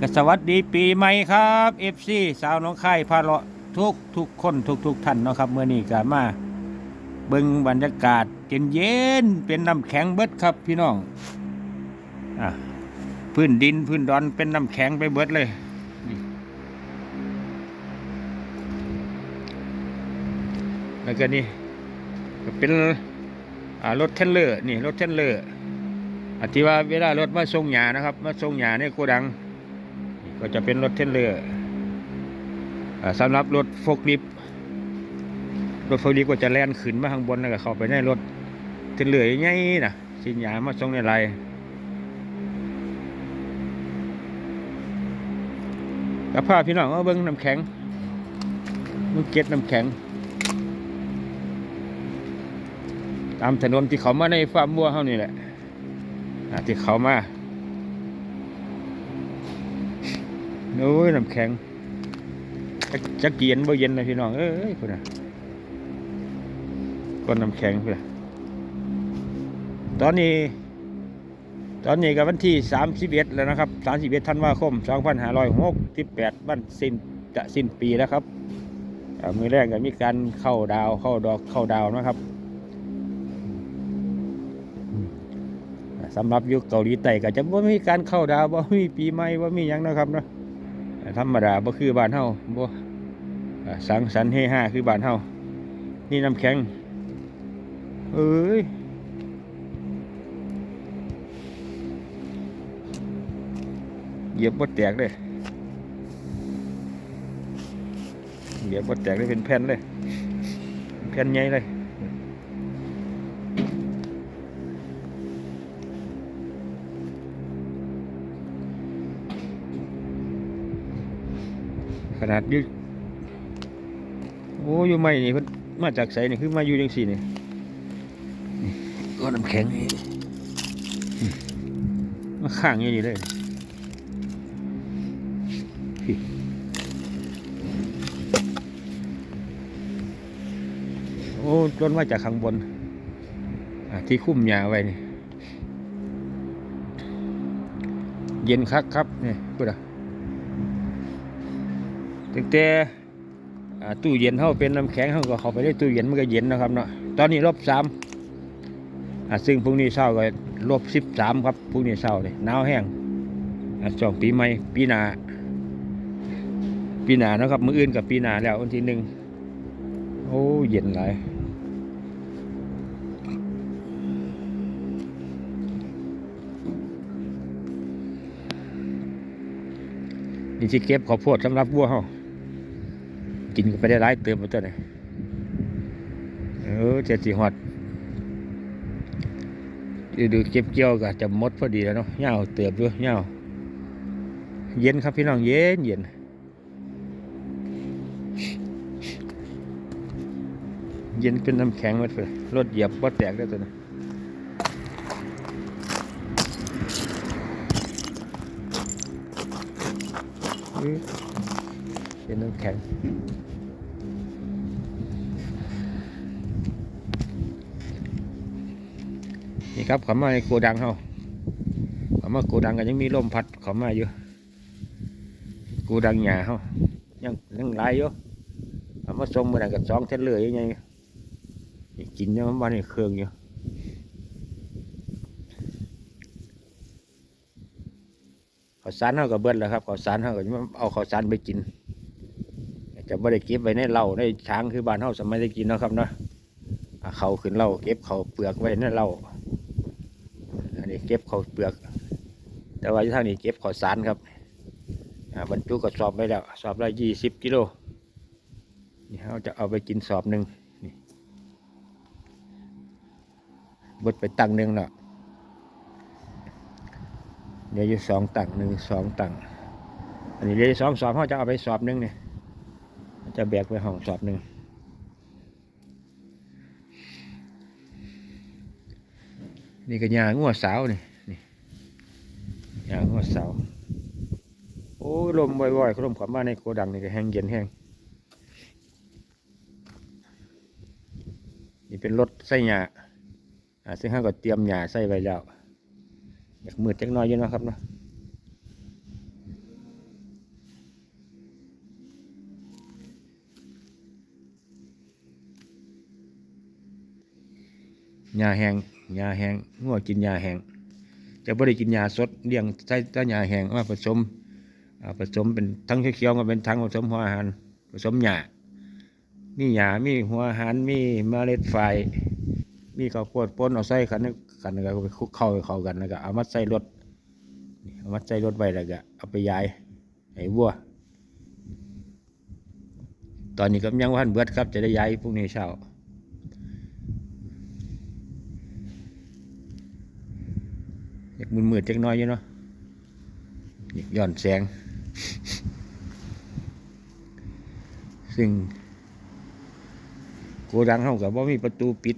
ก็สวัสดีปีใหม่ครับเอฟซีสาวน้องไข่พาเลาะทุกทุกคนทุกทุกท่านเนาะครับเมื่อนี้ก็มาเบิ่งบรรยากาศเย็นเย็นเป็นน้ำแข็งเบิดครับพี่น้องอะพื้นดินพื้นดอนเป็นน้ำแข็งไปเบิดเลยนี่แล้วก็นี่เป็นรถเทนเลอร์นี่รถเทนเลอร์อธิว่าเวลารถมาส่งหยานะครับ มาส่งหยาในโกดัง ก็จะเป็นรถเทนเลอร์อ่าสำหรับรถโฟกลิฟรถโฟกลิฟก็จะแล่นขึ้นมาข้างบนแล้วก็เข้าไปในรถเทนเลอร์ใหญ่ๆนะสินยามาส่งในไรกับพาพี่น้องเอาเบิ้งน้ำแข็งมึงเก็ตน้ำแข็ง ตามถนนที่เขามาในฟาร์มวัวเขานี่แหละที่เขามา โอ้ยน้ำแข็งจักจักเย็นบ่เย็นนะพี่น้องเอ้ยพุ่นน่ะก้อนน้ำแข็งเพุ่นน่ะตอนนี้ ตอนนี้ก็วันที่31แล้วนะครับ31ธันวาคม2568วันสิ้นจะสิ้นปีแล้วครับมือแรกก็มีการเข้าดาวเข้าดอกเข้าดาวนะครับสำหรับยุคเกาหลีใต้ก็จะบ่ามีการเข้าดาวบ่ามีปีใหม่บ่ามียังนะครับเนาะ ธรรมดาบ่คือบ้านเฮาบ่สังสรรค์เฮฮาคือบ้านเฮานี่น้ำแข็ง เอ้ยเหยียบบ่แตกเลยเหยียบบ่แตกเลยเป็นแผ่นเลยแผ่นใหญ่เลย ขนาดอยืดโอ้อยู่ไม่นี่เพิ่นมาจากไสนี่คือมาอยู่จังซี่นี่นี่ก็น้ำแข็งนี่อืมมาข้างอย่างนี้เลยพี่โอ้ต้นมาจากข้างบนอ่าที่คุ้มหญ้าไว้นี่เย็นคักครับนี่พูดอะ ตั้งแต่ตู้เย็นเขาเป็นน้ำแข็งเขาก็เข้าไปในตู้เย็นมันก็เย็นนะครับเนาะตอนนี้ลบสามซึ่งพรุ่งนี้เช้าก็ลบสิบสามครับพรุ่งนี้เช้าเลยหนาวแห้งอ่าช่วงปีใหม่ปีหนาปีหนานะครับมืออื่นกับปีหนาแล้ววันที่หนึ่งโอ้เย็นหลายนี่สิเก็บข้าวโพดสำหรับวัวเขา กินก็ไปได้หลายเติมมาตัวนี้เออเจ็ดสี่หอดดูเก็บเกี่ยวก็จะมดพอดีแล้วเนาะเหงาเติบด้วยเหงาเย็นครับพี่น้องเย็นเย็นเย็นเป็นน้ำแข็งมดเลยรถเหยียบบ่แตกได้ตัวนี้เป็นน้ำแข็ง นี่ครับเขามาในโกดังเขาเขามาโกดังกันยังมีลมพัดเขามาอยู่โกดังหยาเขายังยังหลายอยู่เขามาส่งมาดังกับสองเทนเลยยังไงกินเนี่ยมันวันนี้เครื่องอยู่ข้าวสารเขาก็เบิดแล้วครับข้าวสารเขาก็ยังเอาข้าวสารไปกินจะไม่ได้เก็บไว้ในเหล้าในช้างคือบ้านเขาสมัยได้กินนะครับเนาะเขาขึ้นเหล้าเก็บเขาเปลือกไว้ในเหล้า เก็บข้าเปลือก แต่ว่าที่ทางนี้เก็บข้าสารครับบรรจุกระสอบไว้แล้วสอบละยี่สิบกิโลนี่เราจะเอาไปกินสอบหนึ่งนี่บดไปตังหนึ่งแล้วเดี๋ยวอยู่สองตังหนึ่งสองตังอันนี้เดี๋ยวสองสอบเขาจะเอาไปสอบหนึ่งเนี่ยจะแบกไปห้องสอบหนึ่ง นี่ก็ยางัวสาวนี่นี่ยางัวสาวโอ้ลมบ่อยๆลมขวามาในโกดังนี่ก็แห้งเย็นแห้งนี่เป็นรถใส่ยาซึ่งข้าก็เตรียมยาใส่ไว้แล้วอยากมืดจักน้อยยู่นะครับเนาะยาแห้ง หญ้าแห้งงัวกินหญ้าแห้งจะบ่ได้กินหญ้าสดเลี้ยงใส่ต่หญ้าแห้งมาผสมผสมเป็นทั้งเขียวๆก็เป็นทั้งผสมหัวอาหารผสมหญ้ามีหญ้ามีหัวอาหารมีเมล็ดฝ่ายมีข้าวโพดป่นเอาใส่กันกันแล้วก็ไปคุกเข้าเข้ากันแล้วก็เอามาใส่รถเอามาใส่รถไว้แล้วก็เอาไปย้ายให้วัวตอนนี้ก็ยังวันเบิดครับจะได้ย้ายพรุ่งนี้เช้า อยากมืดมืดๆจักหน้อยอยู่เนาะอยากย้อนแสง ซึ่งโกดังเขากับว่ามีประตูปิด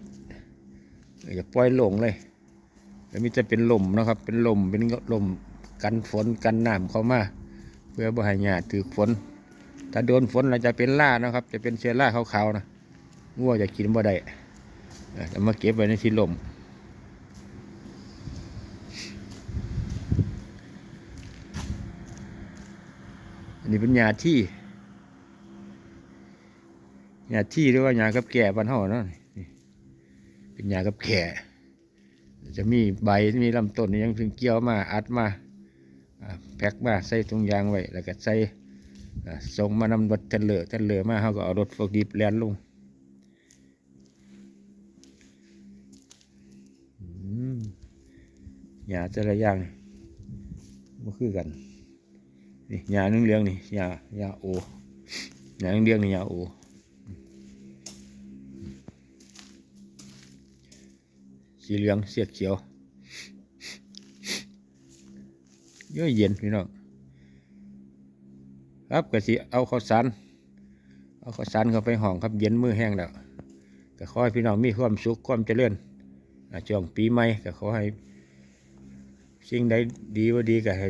อยากปล่อยลงเลยแล้วมีจะเป็นลมนะครับ เป็นลมเป็นลมกันฝนกันน้ำเข้ามา เพื่อบ่ให้หยาถือฝน ถ้าโดนฝนเราจะเป็นล่านะครับ จะเป็นเชื้อราขาวๆนะงัวจะกินบ่ได้เออจะมาเก็บไว้ในที่ลม นนี้เป็นยาที่ยาที่หรือว่ายากับแก่บ้านเฮาเนาะเป็นยากับแก่จะมีใบมีลำต้นยังถึงเกี่ยวมาอัดมาแพ็คมาใส่ถุงยางไว้แล้วก็ใส่ส่งมานำรถเทนเลอร์เทนเลอร์มาเขาก็เอารถฟอกดิบแลนลงยาแต่ละอย่างนี่บ่คือกัน นี่ยาหนึ่งเลี้ยงนี่ยายาโอยาหนึ่งเลี้ยงนี่ยาโอสีเหลืองเสียเขียวเยอะเย็นพี่น้องครับก็สิเอาข้าวสารเอาข้าวสารเข้าไปห้องครับเย็นมือแห้งแล้วก็ขอให้พี่น้องมีความสุขความเจริญช่วงปีใหม่ก็ขอให้สิ่งใดดีว่าดีก็ให้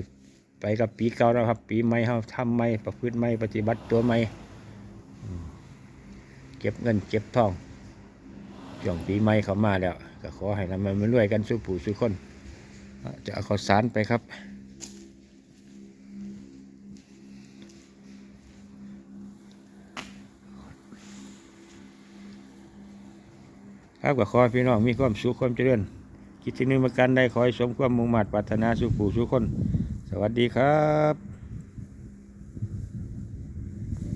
ไปกับปีเก่าแล้วครับ ปีใหม่เขาทำใหม่ประพฤติใหม่ปฏิบัติตัวใหม่เก็บเงินเก็บทองช่วงปีใหม่เขามาแล้ว ก็ขอให้นำมันรวยกันสู้ผู้สู้คน จะเอาข้าวสารไปครับครับก็ขอพี่น้องมีความสุขความเจริญคิดที่นึงมากันได้ขอให้สมความมุ่งมั่นปรารถนาสู่ผู้สู่คน สวัสดีครับ